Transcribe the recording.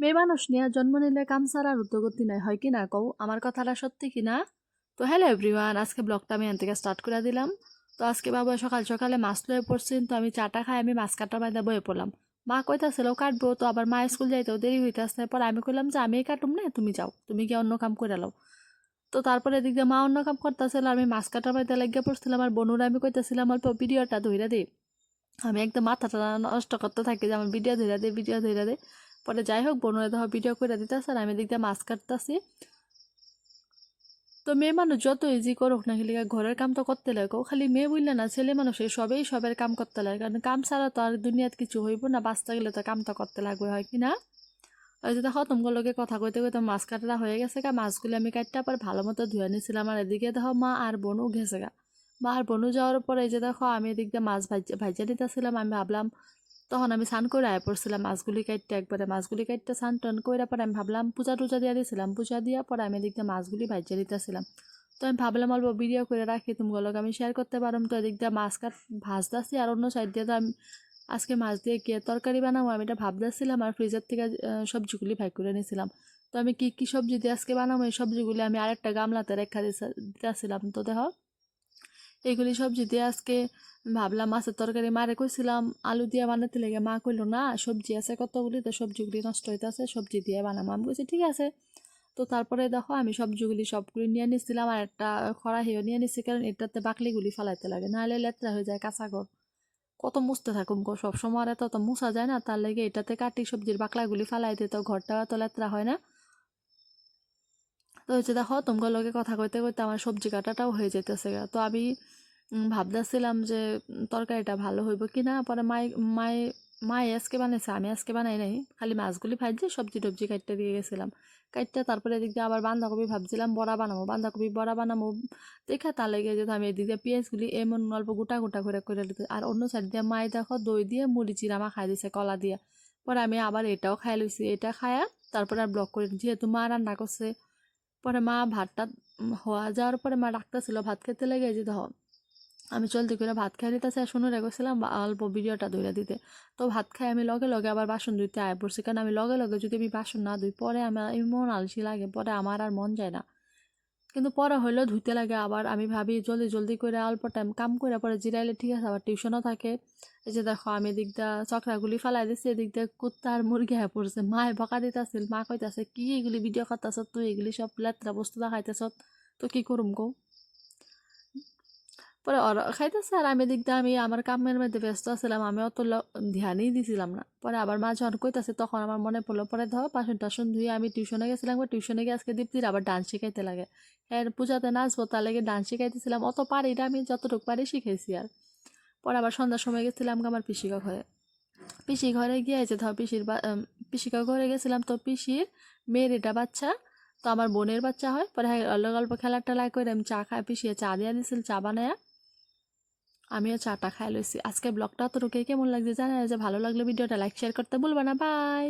মেয়ে মানুষ নিয়ে জন্ম নিলে কাম ছাড়ার উদ্যোগতি নাই, হয় কি না কও? আমার কথাটা সত্যি কি না? তো হ্যালো এভরিওয়ান আজকে ব্লগটা আমি এখান থেকে স্টার্ট করে দিলাম। তো আজকে বাবা সকাল সকালে মাছ লয়ে পড়ছেন তো আমি চাটা খাই, আমি মাছ কাটার বাইদা বয়ে পড়লাম। মা কইতাছিল, কাটবো। তো আবার মা স্কুল যাইতেও দেরি হইতেছে। পর আমি কইলাম, যে আমি কাটুম না, তুমি যাও, তুমি কি অন্য কাম করে লাও তো তারপরে এদিক দিয়ে মা অন্য কাম করতেছিল, আমি মাছ কাটার বাইতে লাগিয়ে পড়ছিলাম। আর বনুরা আমি কইতেছিলাম, অল্প ভিডিওটা ধইরা দিই আমি একদম মাথাটা নষ্ট করতে থাকি, যে আমার ভিডিও ধইরা দে, ভিডিও ধইরা দে। পরে যাই হোক বনুরা দেখো ভিডিও করে দিতেছে আর আমি দিয়ে মাছ কাটতেছি। তো মেয়ে মানুষ যত ইজি করুক না খালি ঘরের কাম তো করতে লাগে খালি মেয়ে বুঝলে না, ছেলে মানুষের সবেই সবের কাম করতে লাগে। কারণ কাম ছাড়া তো আর দুনিয়াত কিছু হইব না, বাঁচতে গেলে তো কাম তো করতে লাগবে, হয় কি না? ওই যে দেখো তোমাগুলোকে কথা কইতে কইতে মাছ কাটাটা হয়ে গেছে গা। মাছগুলি আমি কাটতে আবার ভালো মতো ধুয়ে নিয়েছিলাম আর এদিকে দেখো, মা আর বোনও গেছে গা। মা আর বোনও যাওয়ার পরে এই যে দেখো, আমি এদিক দিয়ে মাছ ভাজা ভাজা দিতেছিলাম। আমি ভাবলাম তখন আমি স্নান করে আয় পড়ছিলাম, মাছগুলি কাটতে, একবারে মাছগুলি কাটতে স্নান টান করে পরে আমি ভাবলাম পূজা টুজা দিয়ে দিয়েছিলাম পূজা দিয়া পরে আমি এদিক মাছগুলি ভাজিয়ে দিতেছিলাম। তো আমি ভাবলাম অল্প ভিডিও করে রাখি তোমাগুলোকে আমি শেয়ার করতে পারলাম তো এদিক দিয়ে মাছ কাট, ভাজতেছি আর অন্য সাইড দিয়ে তো আমি আজকে মাছ দিয়ে কে তরকারি বানাবো আমি এটা ভাবতেছিলাম আর ফ্রিজের থেকে সবজিগুলি ভাই করে নিয়েছিলাম তো আমি কী কী সবজি দিয়ে আজকে বানাবো এই সবজিগুলি আমি আরেকটা গামলাতে রেখা দিতেছিলাম। তো দেখো এইগুলি সবজি দিয়ে আজকে ভাবলাম মাছের তরকারি মারে কইছিলাম, আলু দিয়ে বানাতে লেগে মা কইলো, না, সবজি আছে কতগুলি? তো সবজিগুলি নষ্ট হইতেছে, সবজি দিয়ে বানাবো আমি কইছি, ঠিক আছে। তো তারপরে দেখো আমি সবজিগুলি সবগুলি নিয়ে নিচ্ছিলাম আর একটা খড়াহিও নিয়ে নিচ্ছি কারণ এটাতে বাকলিগুলি ফালাইতে লাগে, নাহলে লেতরা হয়ে যায় কাঁচা ঘর কত মুছতে থাকুম গো সব সময় আর এত তো মুছা যায় না, তার লেগে এটাতে কাটি সবজির বাকলাগুলি ফালাই দিতে ঘরটা এত লেতরা হয় না। তো হচ্ছে দেখো তোমার লগে কথা কইতে কইতে আমার সবজি কাটাটাও হয়ে যেতেছে। তো আমি ভাবতেছিলাম যে তরকারিটা ভালো হইব কি না? পরে মাই মাই মাই আজকে বানাইছে, আমি আজকে বানাই নাই। খালি মাছগুলি ভাজছে সবজি টবজি কাটতে দিয়ে গেছিলাম। কাটতে তারপরে এদিক দিয়ে আবার বাঁধাকপি ভাবছিলাম, বড়া বানাবো। বাঁধাকপি, বড়া বানাবো দেখা তার লেগে যেত আমি এদিক দিয়ে পেঁয়াজগুলি এমন অল্প গোটা গোটা করে করে দিতে। আর অন্য সাইড দিয়ে মাই দেখো, দই দিয়ে মুড়ি চিরা মা খাই দিছে, কলা দিয়ে। পরে আমি আবার এটাও খাই লইছি। এটা খায়া তারপরে আর ব্লক করে যেহেতু মা রান্না করছে পরে মা ভাতটা হওয়া যাওয়ার পরে মা ডাকতেছিল, ভাত খেতে লেগে যে ধর, আমি চলতে করে ভাত খাই আর শুনে রেখেছিলাম অল্প ভিডিওটা ধরে দিতে। তো ভাত খাই আমি লগে লগে আবার বাসন ধুইতে আয় পড়ছি। কারণ আমি লগে লগে যদি আমি বাসন না ধুই, পরে আমার এমন আলসি লাগে, পরে আমার আর মন যায় না। কিন্তু পরে হইলেও ধুইতে লাগে আবার। আমি ভাবি জলদি জলদি করে অল্প টাইম কাম করে পরে জিরাইলে ঠিক আছে, আবার টিউশনও থাকে। এই যে দেখো আমি এদিক দিয়ে চক্রাগুলি ফেলাই দিচ্ছি এদিক দিয়ে কুত্তা আর মুরগি হয়ে পড়ছে। মায়ে বকা দিতেছিল মা কইতাছে, কি এগুলি ভিডিও করতেছ? তুই এগুলি সব লেত্রা বস্তু দেখাইতেছ, তো কি করুম গো পরে ওরা খাইতেছে আর আমি দিয়ে আমি আমার কামের মধ্যে ব্যস্ত ছিলাম আমি অত ধ্যানই দিছিলাম না। পরে আবার মা যখন কইতাছে, তখন আমার মনে পড়ল, পরে ধর বাসন টাসন ধুয়ে আমি টিউশনে গেছিলাম বা টিউশনে গিয়ে আজকে দীপ্তির আবার ডান্স শিখাইতে লাগে। এর পূজাতে নাচবো, তার লাগে ডান্স শিখাইতেছিলাম, অত পারি না, আমি যতটুকু পারি শিখেছি আর। পরে আবার সন্ধ্যার সময় গেছিলাম আমার পিসিকা ঘরে। পিসি ঘরে গিয়ে যে ধর পিসির বা- পিসিকা ঘরে গেছিলাম তো পিসির মেয়ের এটা বাচ্চা, তো আমার বোনের বাচ্চা হয়। পরে হ্যাঁ অল্প অল্প খেলা টেলা করে আমি চা খাই পিসিয়ে চা দিয়া দিছিল, চা বানায়া। আমিও চাটা খাই লইছি। আজকে ব্লগটা তো কেমন লাগছে জানা যে ভালো লাগলে ভিডিওটা লাইক শেয়ার করতে ভুলবা না। বাই